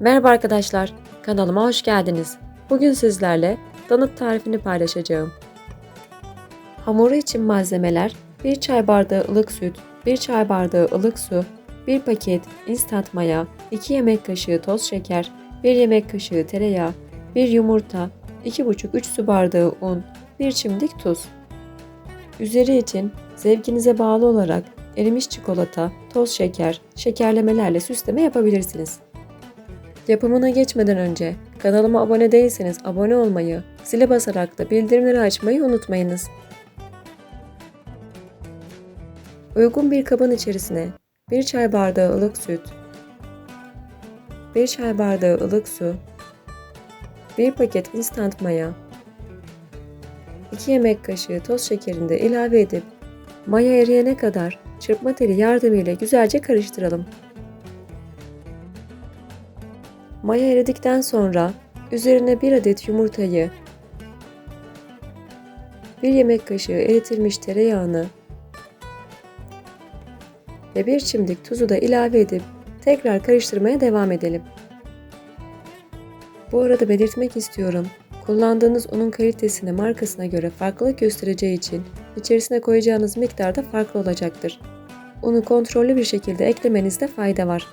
Merhaba arkadaşlar, kanalıma hoş geldiniz. Bugün sizlerle donut tarifini paylaşacağım. Hamuru için malzemeler 1 çay bardağı ılık süt, 1 çay bardağı ılık su, 1 paket instant maya, 2 yemek kaşığı toz şeker, 1 yemek kaşığı tereyağı, 1 yumurta, 2,5-3 su bardağı un, 1 çimdik tuz. Üzeri için zevkinize bağlı olarak erimiş çikolata, toz şeker, şekerlemelerle süsleme yapabilirsiniz. Yapımına geçmeden önce kanalıma abone değilseniz abone olmayı, zile basarak da bildirimleri açmayı unutmayınız. Uygun bir kabın içerisine 1 çay bardağı ılık süt, 1 çay bardağı ılık su, 1 paket instant maya, 2 yemek kaşığı toz şekerini ilave edip maya eriyene kadar çırpma teli yardımıyla güzelce karıştıralım. Maya eridikten sonra üzerine 1 adet yumurtayı, 1 yemek kaşığı eritilmiş tereyağını ve 1 çimdik tuzu da ilave edip tekrar karıştırmaya devam edelim. Bu arada belirtmek istiyorum. Kullandığınız unun kalitesine markasına göre farklılık göstereceği için içerisine koyacağınız miktar da farklı olacaktır. Unu kontrollü bir şekilde eklemenizde fayda var.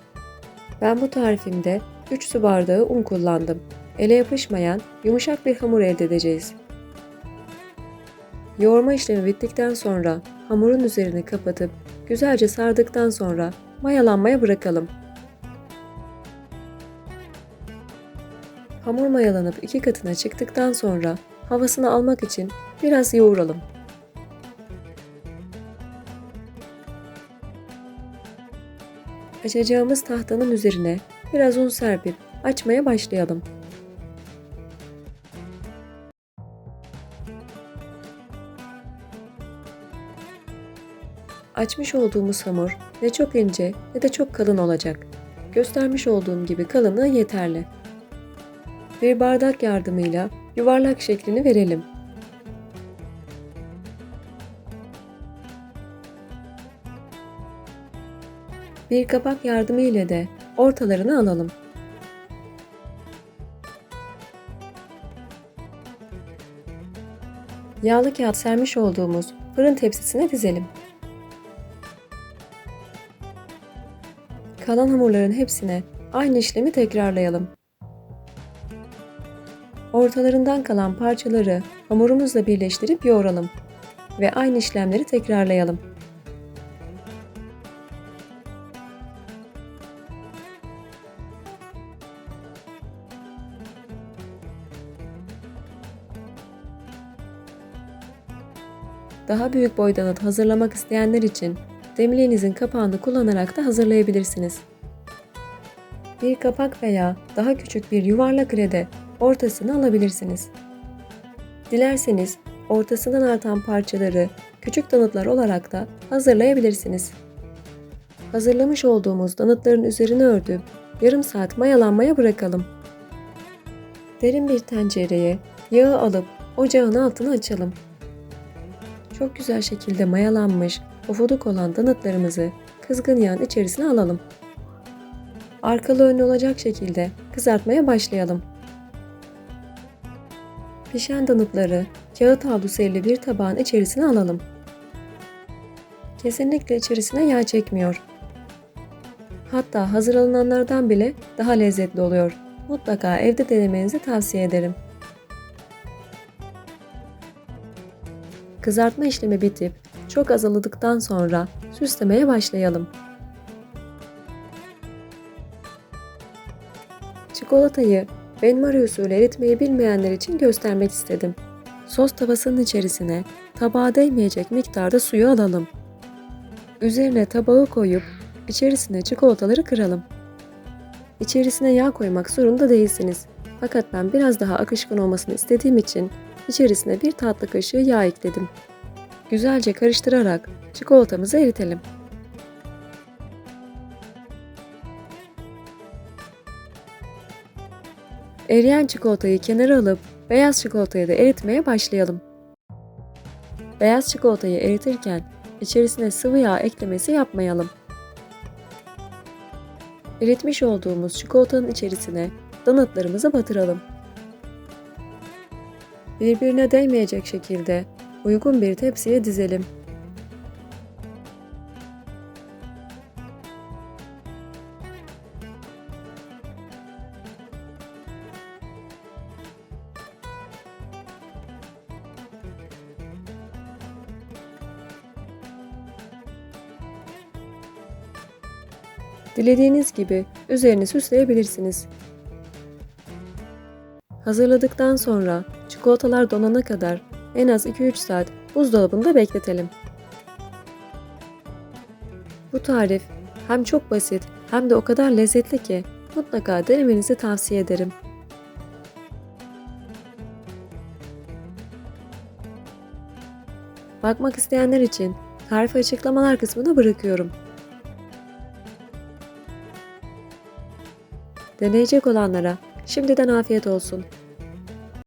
Ben bu tarifimde 3 su bardağı un kullandım. Ele yapışmayan yumuşak bir hamur elde edeceğiz. Yoğurma işlemi bittikten sonra hamurun üzerini kapatıp güzelce sardıktan sonra mayalanmaya bırakalım. Hamur mayalanıp iki katına çıktıktan sonra havasını almak için biraz yoğuralım. Açacağımız tahtanın üzerine biraz un serpip açmaya başlayalım. Açmış olduğumuz hamur ne çok ince ne de çok kalın olacak. Göstermiş olduğum gibi kalınlığı yeterli. Bir bardak yardımıyla yuvarlak şeklini verelim. Bir kapak yardımı ile de ortalarını alalım. Yağlı kağıt sermiş olduğumuz fırın tepsisine dizelim. Kalan hamurların hepsine aynı işlemi tekrarlayalım. Ortalarından kalan parçaları hamurumuzla birleştirip yoğuralım ve aynı işlemleri tekrarlayalım. Daha büyük boy donut hazırlamak isteyenler için demliğinizin kapağını kullanarak da hazırlayabilirsiniz. Bir kapak veya daha küçük bir yuvarlak rede ortasını alabilirsiniz. Dilerseniz ortasından artan parçaları küçük donutlar olarak da hazırlayabilirsiniz. Hazırlamış olduğumuz donutların üzerine ördüp yarım saat mayalanmaya bırakalım. Derin bir tencereye yağı alıp ocağın altını açalım. Çok güzel şekilde mayalanmış, pofuduk olan donutlarımızı kızgın yağın içerisine alalım. Arkalı önlü olacak şekilde kızartmaya başlayalım. Pişen donutları kağıt havlusu ile bir tabağın içerisine alalım. Kesinlikle içerisine yağ çekmiyor. Hatta hazır alınanlardan bile daha lezzetli oluyor. Mutlaka evde denemenizi tavsiye ederim. Kızartma işlemi bitip çok azaladıktan sonra süslemeye başlayalım. Çikolatayı benmari usulü eritmeyi bilmeyenler için göstermek istedim. Sos tavasının içerisine tabağa değmeyecek miktarda suyu alalım. Üzerine tabağı koyup içerisine çikolataları kıralım. İçerisine yağ koymak zorunda değilsiniz. Fakat ben biraz daha akışkan olmasını istediğim için içerisine bir tatlı kaşığı yağ ekledim. Güzelce karıştırarak çikolatamızı eritelim. Eriyen çikolatayı kenara alıp beyaz çikolatayı da eritmeye başlayalım. Beyaz çikolatayı eritirken içerisine sıvı yağ eklemesi yapmayalım. eritmiş olduğumuz çikolatanın içerisine donutlarımızı batıralım. Birbirine değmeyecek şekilde uygun bir tepsiye dizelim. Dilediğiniz gibi üzerini süsleyebilirsiniz. Hazırladıktan sonra çikolatalar donana kadar en az 2-3 saat buzdolabında bekletelim. Bu tarif hem çok basit hem de o kadar lezzetli ki mutlaka denemenizi tavsiye ederim. Bakmak isteyenler için tarifi açıklamalar kısmına bırakıyorum. Deneyecek olanlara şimdiden afiyet olsun.